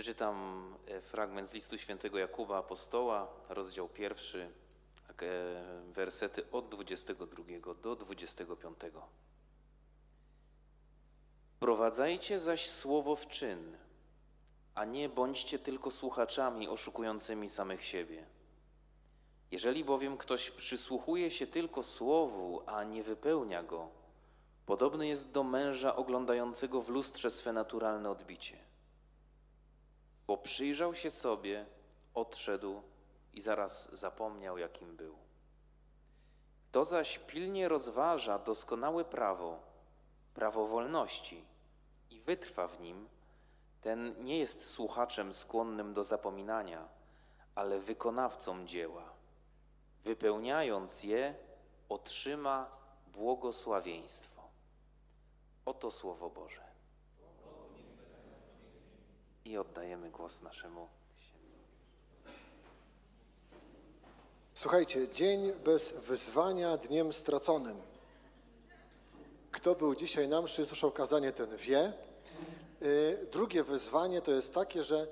Przeczytam e, fragment z listu świętego Jakuba Apostoła, rozdział pierwszy, e, wersety od 22 do 25. Prowadzajcie zaś słowo w czyn, a nie bądźcie tylko słuchaczami oszukującymi samych siebie. Jeżeli bowiem ktoś przysłuchuje się tylko słowu, a nie wypełnia go, podobny jest do męża oglądającego w lustrze swe naturalne odbicie. Bo przyjrzał się sobie, odszedł i zaraz zapomniał, jakim był. Kto zaś pilnie rozważa doskonałe prawo, prawo wolności i wytrwa w nim, ten nie jest słuchaczem skłonnym do zapominania, ale wykonawcą dzieła. Wypełniając je, otrzyma błogosławieństwo. Oto Słowo Boże. I oddajemy głos naszemu księdzu. Słuchajcie, dzień bez wyzwania dniem straconym. Kto był dzisiaj na mszy, słyszał kazanie, ten wie. Y, Drugie wyzwanie to jest takie, że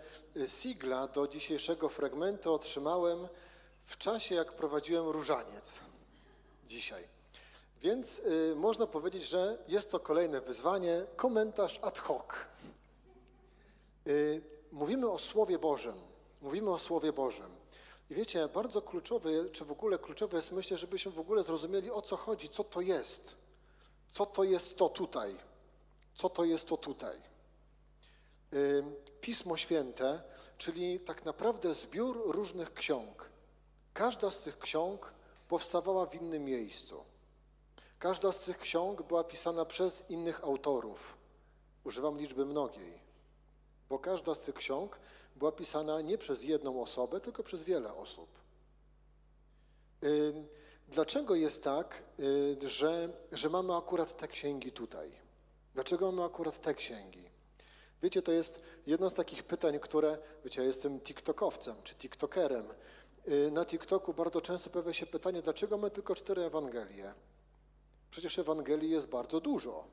sigla do dzisiejszego fragmentu otrzymałem w czasie, jak prowadziłem różaniec dzisiaj. Więc y, można powiedzieć, że jest to kolejne wyzwanie, komentarz ad hoc. Y, Mówimy o Słowie Bożym. Mówimy o Słowie Bożym. I wiecie, bardzo kluczowe, czy w ogóle kluczowe jest, myślę, żebyśmy w ogóle zrozumieli, o co chodzi, co to jest. Co to jest to tutaj. Co to jest to tutaj. Y, Pismo Święte, czyli tak naprawdę zbiór różnych ksiąg. Każda z tych ksiąg powstawała w innym miejscu. Każda z tych ksiąg była pisana przez innych autorów. Używam liczby mnogiej bo każda z tych ksiąg była pisana nie przez jedną osobę, tylko przez wiele osób. Y, Dlaczego jest tak, y, że, że mamy akurat te księgi tutaj? Dlaczego mamy akurat te księgi? Wiecie, to jest jedno z takich pytań, które, wiecie, ja jestem TikTokowcem czy TikTokerem. Y, Na TikToku bardzo często pojawia się pytanie, dlaczego mamy tylko cztery Ewangelie? Przecież Ewangelii jest bardzo dużo.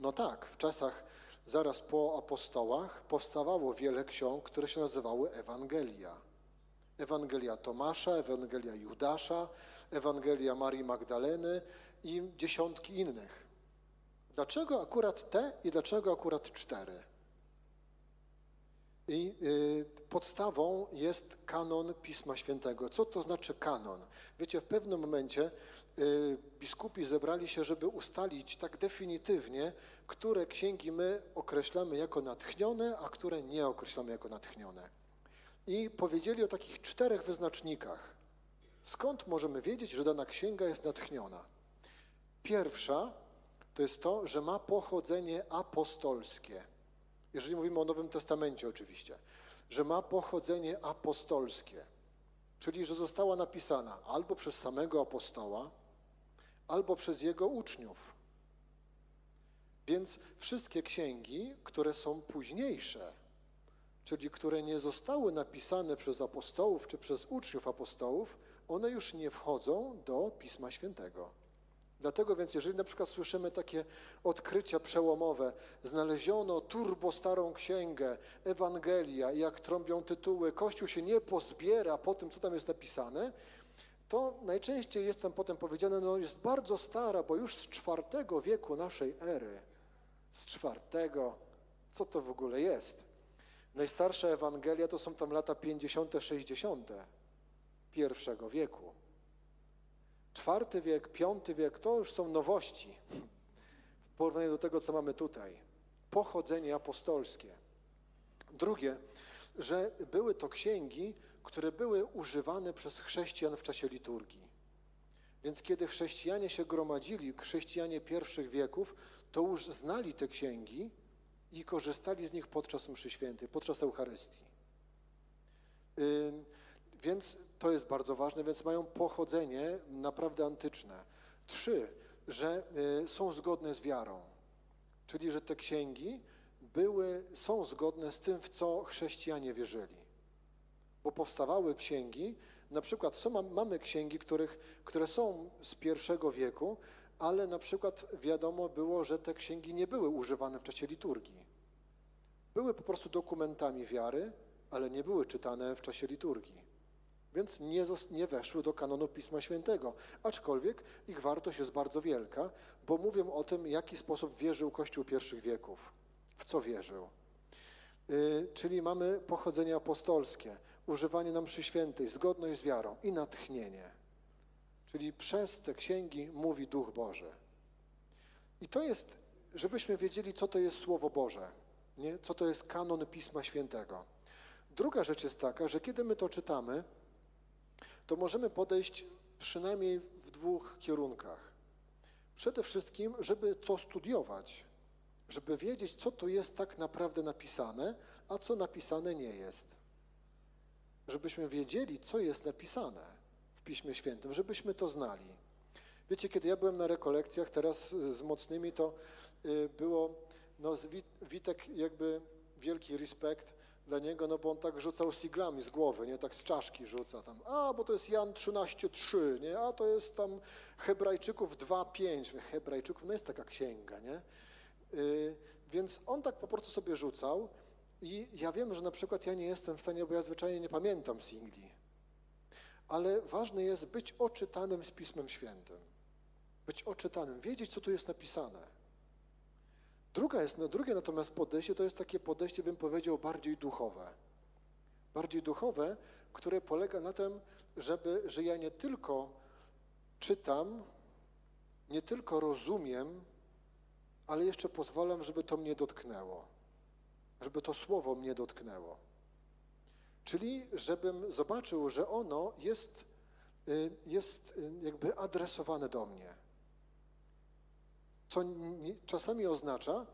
No tak, w czasach zaraz po apostołach powstawało wiele ksiąg, które się nazywały Ewangelia. Ewangelia Tomasza, Ewangelia Judasza, Ewangelia Marii Magdaleny i dziesiątki innych. Dlaczego akurat te i dlaczego akurat cztery? I y, podstawą jest kanon Pisma Świętego. Co to znaczy kanon? Wiecie, w pewnym momencie y, biskupi zebrali się, żeby ustalić tak definitywnie, które księgi my określamy jako natchnione, a które nie określamy jako natchnione. I powiedzieli o takich czterech wyznacznikach. Skąd możemy wiedzieć, że dana księga jest natchniona? Pierwsza to jest to, że ma pochodzenie apostolskie. Jeżeli mówimy o Nowym Testamencie oczywiście, że ma pochodzenie apostolskie, czyli że została napisana albo przez samego apostoła, albo przez jego uczniów. Więc wszystkie księgi, które są późniejsze, czyli które nie zostały napisane przez apostołów czy przez uczniów apostołów, one już nie wchodzą do Pisma Świętego. Dlatego więc, jeżeli na przykład słyszymy takie odkrycia przełomowe, znaleziono turbo starą księgę, Ewangelia jak trąbią tytuły, Kościół się nie pozbiera po tym, co tam jest napisane, to najczęściej jest tam potem powiedziane, no jest bardzo stara, bo już z czwartego wieku naszej ery. Z czwartego, co to w ogóle jest? Najstarsza Ewangelia to są tam lata 50., 60. pierwszego wieku. Czwarty wiek, piąty wiek to już są nowości w porównaniu do tego, co mamy tutaj. Pochodzenie apostolskie. Drugie, że były to księgi, które były używane przez chrześcijan w czasie liturgii. Więc kiedy chrześcijanie się gromadzili, chrześcijanie pierwszych wieków, to już znali te księgi i korzystali z nich podczas mszy świętej, podczas Eucharystii. Więc to jest bardzo ważne, więc mają pochodzenie naprawdę antyczne. Trzy, że y, są zgodne z wiarą, czyli że te księgi były, są zgodne z tym, w co chrześcijanie wierzyli. Bo powstawały księgi, na przykład są, mam- mamy księgi, których, które są z pierwszego wieku, ale na przykład wiadomo było, że te księgi nie były używane w czasie liturgii. były po prostu dokumentami wiary, ale nie były czytane w czasie liturgii. Więc nie, nie weszły do kanonu Pisma Świętego, aczkolwiek ich wartość jest bardzo wielka, bo mówią o tym, w jaki sposób wierzył Kościół pierwszych wieków, w co wierzył. Y, czyli mamy pochodzenie apostolskie, używanie nam mszy świętej, zgodność z wiarą i natchnienie. Czyli przez te księgi mówi Duch Boży. I to jest, żebyśmy wiedzieli, co to jest Słowo Boże, nie? co to jest kanon Pisma Świętego. Druga rzecz jest taka, że kiedy my to czytamy, to możemy podejść przynajmniej w dwóch kierunkach. Przede wszystkim, żeby to studiować, żeby wiedzieć, co to jest tak naprawdę napisane, a co napisane nie jest. Żebyśmy wiedzieli, co jest napisane w Piśmie Świętym, żebyśmy to znali. Wiecie, kiedy ja byłem na rekolekcjach teraz z mocnymi, to y, było, no Witek jakby wielki respekt dla niego, no bo on tak rzucał siglami z głowy, nie, tak z czaszki rzuca tam, a bo to jest Jan 13:3, nie, a to jest tam Hebrajczyków 2:5, Hebrajczyków, no jest taka księga, nie, Y, więc on tak po prostu sobie rzucał i ja wiem, że na przykład ja nie jestem w stanie, bo ja zwyczajnie nie pamiętam singli, ale ważne jest być oczytanym z Pismem Świętym. Być oczytanym, wiedzieć, co tu jest napisane. Druga jest, no, drugie natomiast podejście to jest takie podejście, bym powiedział, bardziej duchowe. Bardziej duchowe, które polega na tym, żeby, że ja nie tylko czytam, nie tylko rozumiem, ale jeszcze pozwalam, żeby to mnie dotknęło, żeby to słowo mnie dotknęło. Czyli żebym zobaczył, że ono jest, y, jest y, jakby adresowane do mnie. Co czasami oznacza,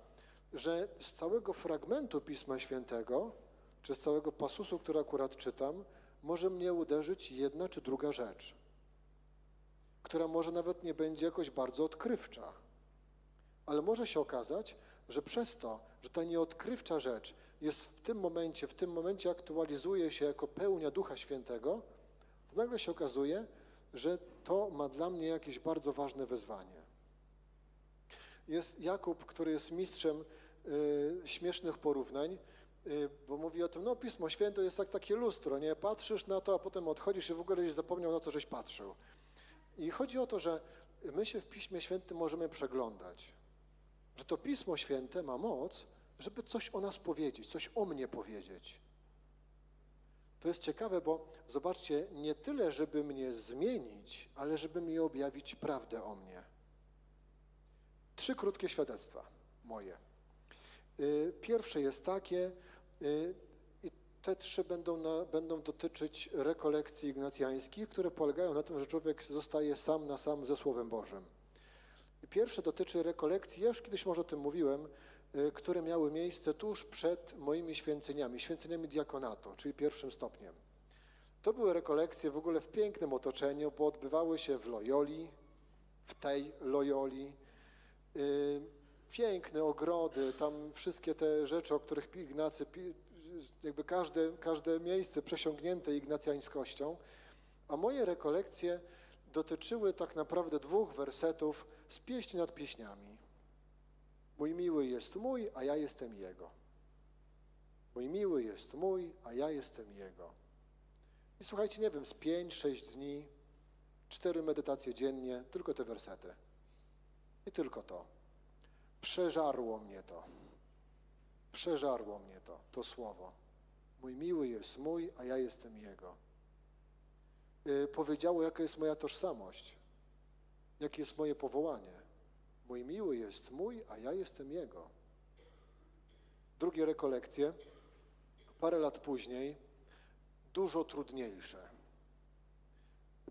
że z całego fragmentu Pisma Świętego, czy z całego pasusu, który akurat czytam, może mnie uderzyć jedna czy druga rzecz, która może nawet nie będzie jakoś bardzo odkrywcza. Ale może się okazać, że przez to, że ta nieodkrywcza rzecz jest w tym momencie, w tym momencie aktualizuje się jako pełnia Ducha Świętego, to nagle się okazuje, że to ma dla mnie jakieś bardzo ważne wyzwanie. Jest Jakub, który jest mistrzem y, śmiesznych porównań, y, bo mówi o tym, no Pismo Święte jest jak takie lustro, nie? Patrzysz na to, a potem odchodzisz i w ogóle żeś zapomniał, na co żeś patrzył. I chodzi o to, że my się w Piśmie Świętym możemy przeglądać że to Pismo Święte ma moc, żeby coś o nas powiedzieć, coś o mnie powiedzieć. To jest ciekawe, bo zobaczcie, nie tyle, żeby mnie zmienić, ale żeby mi objawić prawdę o mnie. Trzy krótkie świadectwa moje. Y, Pierwsze jest takie, y, i te trzy będą, na, będą dotyczyć rekolekcji ignacjańskich, które polegają na tym, że człowiek zostaje sam na sam ze Słowem Bożym. Pierwsze dotyczy rekolekcji, ja już kiedyś może o tym mówiłem, y, które miały miejsce tuż przed moimi święceniami, święceniami diakonatu, czyli pierwszym stopniem. To były rekolekcje w ogóle w pięknym otoczeniu, bo odbywały się w Loyoli, w tej Loyoli. Y, Piękne ogrody, tam wszystkie te rzeczy, o których Ignacy, jakby każde, każde miejsce przesiągnięte ignacjańskością. A moje rekolekcje dotyczyły tak naprawdę dwóch wersetów z pieśni nad pieśniami. Mój miły jest mój, a ja jestem jego. Mój miły jest mój, a ja jestem jego. I słuchajcie, nie wiem, z pięć, sześć dni, cztery medytacje dziennie, tylko te wersety. I tylko to. Przeżarło mnie to. Przeżarło mnie to, to słowo. Mój miły jest mój, a ja jestem jego y, powiedziało, jaka jest moja tożsamość, jakie jest moje powołanie. Mój miły jest mój, a ja jestem jego. Drugie rekolekcje, parę lat później, dużo trudniejsze,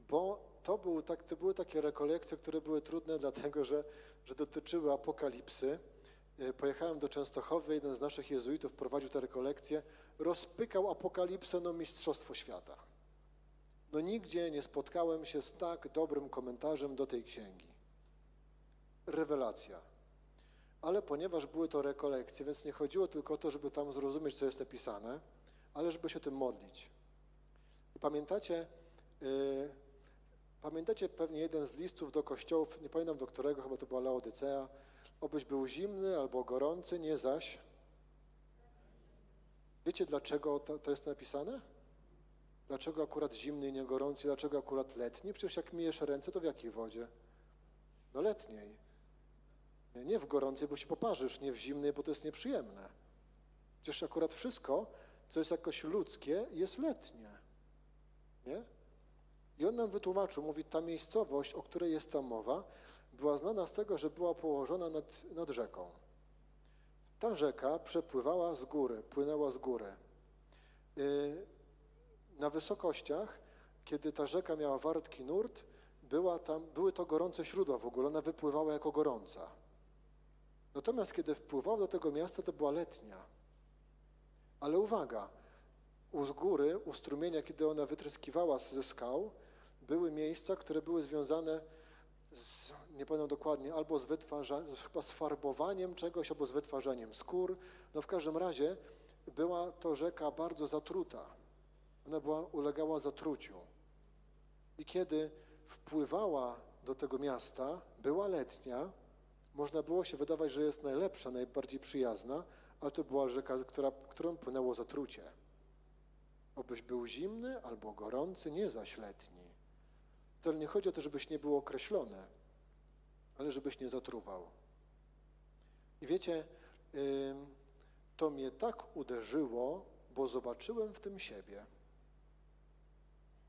bo to, był tak, to były takie rekolekcje, które były trudne, dlatego że, że dotyczyły apokalipsy. Y, Pojechałem do Częstochowy, jeden z naszych jezuitów prowadził te rekolekcje, rozpykał apokalipsę no mistrzostwo świata. No nigdzie nie spotkałem się z tak dobrym komentarzem do tej księgi. Rewelacja. Ale ponieważ były to rekolekcje, więc nie chodziło tylko o to, żeby tam zrozumieć, co jest napisane, ale żeby się tym modlić. I pamiętacie, yy, pamiętacie pewnie jeden z listów do kościołów, nie pamiętam do którego, chyba to była Laodycea, obyś był zimny albo gorący, nie zaś Wiecie, dlaczego to, jest napisane? Dlaczego akurat zimny i nie gorący, dlaczego akurat letni? Przecież jak myjesz ręce, to w jakiej wodzie? No letniej. Nie, nie w gorącej, bo się poparzysz, nie w zimnej, bo to jest nieprzyjemne. Przecież akurat wszystko, co jest jakoś ludzkie, jest letnie. Nie? I on nam wytłumaczył, mówi, ta miejscowość, o której jest tam mowa, była znana z tego, że była położona nad, nad rzeką. Ta rzeka przepływała z góry, płynęła z góry. Yy, Na wysokościach, kiedy ta rzeka miała wartki nurt, była tam, były to gorące źródła w ogóle, ona wypływała jako gorąca. Natomiast kiedy wpływała do tego miasta, to była letnia. Ale uwaga, u góry, u strumienia, kiedy ona wytryskiwała ze skał, były miejsca, które były związane z, nie pamiętam dokładnie, albo z chyba z farbowaniem czegoś, albo z wytwarzaniem skór. No w każdym razie była to rzeka bardzo zatruta. Ona była, ulegała zatruciu. I kiedy wpływała do tego miasta, była letnia, można było się wydawać, że jest najlepsza, najbardziej przyjazna, ale to była rzeka, która, którą płynęło zatrucie. Obyś był zimny albo gorący, nie zaś letni. Wcale nie chodzi o to, żebyś nie był określony, ale żebyś nie zatruwał. I wiecie, to mnie tak uderzyło, bo zobaczyłem w tym siebie.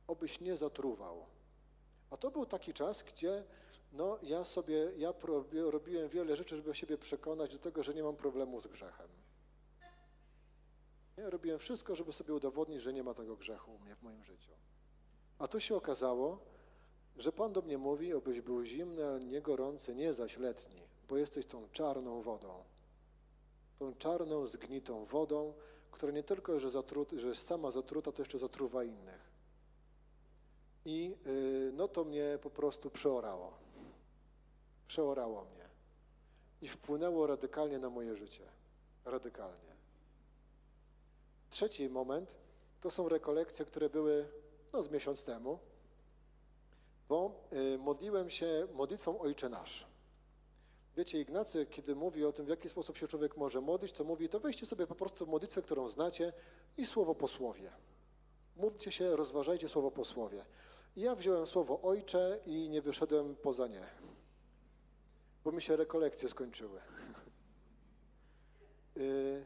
Obyś nie zatruwał. A to był taki czas, gdzie no, ja sobie, ja robiłem wiele rzeczy, żeby siebie przekonać do tego, że nie mam problemu z grzechem. Ja robiłem wszystko, żeby sobie udowodnić, że nie ma tego grzechu u mnie w moim życiu. A tu się okazało, że Pan do mnie mówi, obyś był zimny, ale nie gorący, nie zaś letni, bo jesteś tą czarną wodą. Tą czarną, zgnitą wodą, która nie tylko, że, zatrut, że jest sama zatruta, to jeszcze zatruwa innych. I yy, no to mnie po prostu przeorało. Przeorało mnie. I wpłynęło radykalnie na moje życie. Radykalnie. Trzeci moment to są rekolekcje, które były no, z miesiąc temu, bo y, modliłem się modlitwą Ojcze Nasz. Wiecie, Ignacy, kiedy mówi o tym, w jaki sposób się człowiek może modlić, to mówi, to weźcie sobie po prostu modlitwę, którą znacie i słowo po słowie. Módlcie się, rozważajcie słowo po słowie. Ja wziąłem słowo Ojcze i nie wyszedłem poza nie, bo mi się rekolekcje skończyły. Y,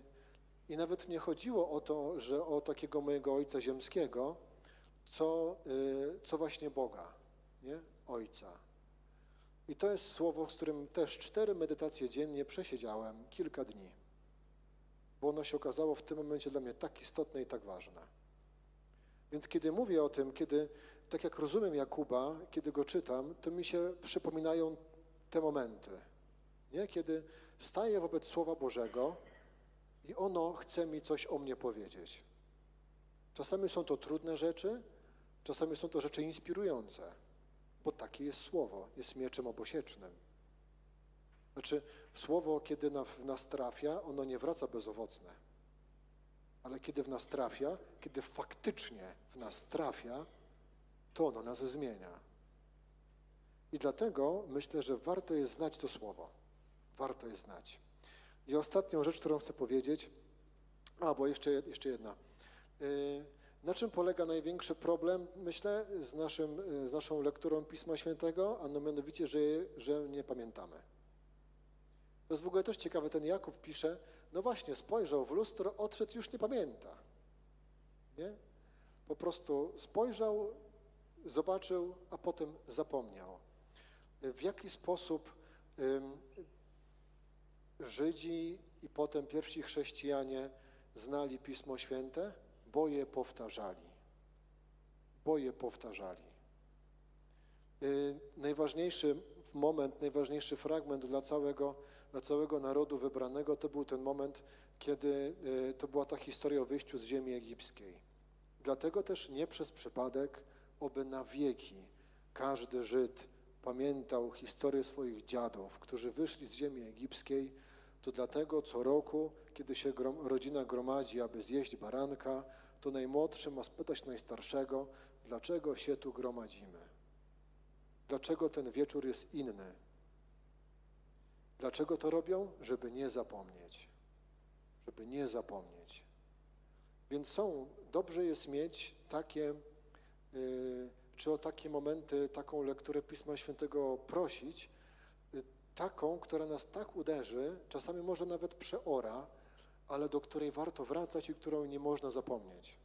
I nawet nie chodziło o to, że o takiego mojego Ojca Ziemskiego, co, y, co właśnie Boga, nie? Ojca. I to jest słowo, z którym też cztery medytacje dziennie przesiedziałem kilka dni, bo ono się okazało w tym momencie dla mnie tak istotne i tak ważne. Więc kiedy mówię o tym, kiedy, tak jak rozumiem Jakuba, kiedy go czytam, to mi się przypominają te momenty, nie? kiedy staję wobec Słowa Bożego i ono chce mi coś o mnie powiedzieć. Czasami są to trudne rzeczy, czasami są to rzeczy inspirujące, bo takie jest Słowo, jest mieczem obosiecznym. Znaczy, Słowo, kiedy w nas trafia, ono nie wraca bezowocne. Ale kiedy w nas trafia, kiedy faktycznie w nas trafia, to ono nas zmienia. I dlatego myślę, że warto jest znać to Słowo. Warto jest znać. I ostatnią rzecz, którą chcę powiedzieć, a, bo jeszcze, jeszcze jedna. Yy, na czym polega największy problem, myślę, z, naszym, z naszą lekturą Pisma Świętego, a no mianowicie, że, że nie pamiętamy. To jest w ogóle też ciekawe, ten Jakub pisze, no właśnie, spojrzał w lustro, odszedł, już nie pamięta. Nie? Po prostu spojrzał, zobaczył, a potem zapomniał. W jaki sposób ym, Żydzi i potem pierwsi chrześcijanie znali Pismo Święte? Bo je powtarzali. Bo je powtarzali. Yy, najważniejszy moment, najważniejszy fragment dla całego, dla całego narodu wybranego to był ten moment, kiedy yy, to była ta historia o wyjściu z ziemi egipskiej. Dlatego też nie przez przypadek, oby na wieki każdy Żyd pamiętał historię swoich dziadów, którzy wyszli z ziemi egipskiej, to dlatego co roku, kiedy się rodzina gromadzi, aby zjeść baranka, to najmłodszy ma spytać najstarszego, dlaczego się tu gromadzimy? Dlaczego ten wieczór jest inny? Dlaczego to robią? Żeby nie zapomnieć. Żeby nie zapomnieć. Więc są, dobrze jest mieć takie, y, czy o takie momenty, taką lekturę Pisma Świętego prosić, y, taką, która nas tak uderzy, czasami może nawet przeora, ale do której warto wracać i którą nie można zapomnieć.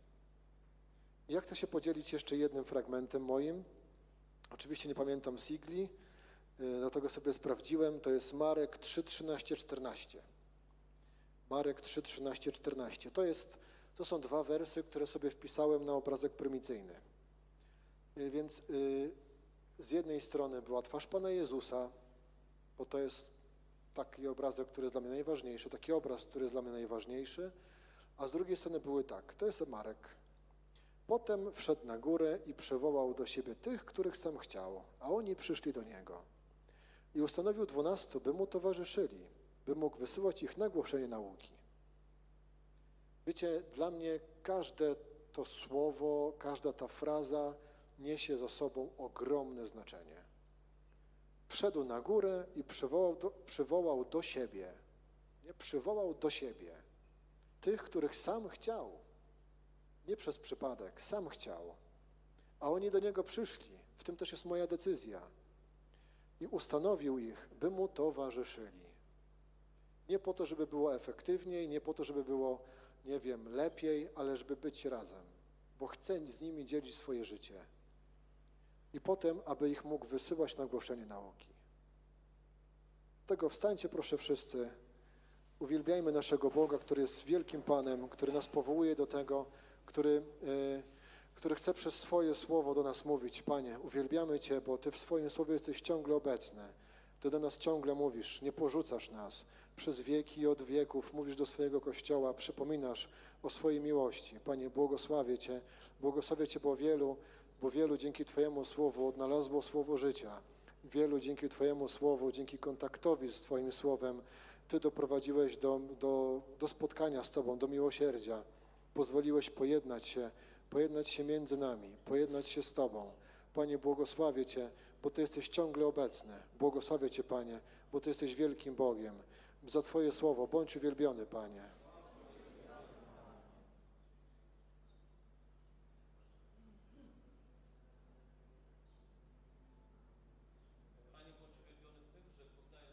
Ja chcę się podzielić jeszcze jednym fragmentem moim. Oczywiście nie pamiętam sigli, y, dlatego sobie sprawdziłem. To jest Marek 3, 13, 14. Marek 3, 13, 14. To, jest, to są dwa wersy, które sobie wpisałem na obrazek prymicyjny. Y, Więc y, z jednej strony była twarz Pana Jezusa, bo to jest taki obrazek, który jest dla mnie najważniejszy, taki obraz, który jest dla mnie najważniejszy, a z drugiej strony były tak, to jest Marek. Potem wszedł na górę i przywołał do siebie tych, których sam chciał, a oni przyszli do niego. I ustanowił dwunastu, by mu towarzyszyli, by mógł wysyłać ich na głoszenie nauki. Wiecie, dla mnie każde to słowo, każda ta fraza niesie za sobą ogromne znaczenie. Wszedł na górę i przywołał do, przywołał do siebie, nie przywołał do siebie tych, których sam chciał, nie przez przypadek, sam chciał, a oni do niego przyszli. W tym też jest moja decyzja. I ustanowił ich, by mu towarzyszyli. Nie po to, żeby było efektywniej, nie po to, żeby było, nie wiem, lepiej, ale żeby być razem, bo chce z nimi dzielić swoje życie. I potem, aby ich mógł wysyłać na głoszenie nauki. Tego wstańcie proszę wszyscy. Uwielbiajmy naszego Boga, który jest wielkim Panem, który nas powołuje do tego, który, e, który chce przez swoje słowo do nas mówić. Panie, uwielbiamy Cię, bo Ty w swoim słowie jesteś ciągle obecny. Ty do nas ciągle mówisz, nie porzucasz nas. Przez wieki i od wieków mówisz do swojego Kościoła, przypominasz o swojej miłości. Panie, błogosławię Cię, błogosławię Cię, bo wielu, bo wielu dzięki Twojemu słowu odnalazło słowo życia. Wielu dzięki Twojemu słowu, dzięki kontaktowi z Twoim słowem, Ty doprowadziłeś do, do, do spotkania z Tobą, do miłosierdzia. Pozwoliłeś pojednać się, pojednać się między nami, pojednać się z Tobą. Panie, błogosławię Cię, bo Ty jesteś ciągle obecny. Błogosławię Cię, Panie, bo Ty jesteś wielkim Bogiem. Za Twoje słowo bądź uwielbiony, Panie.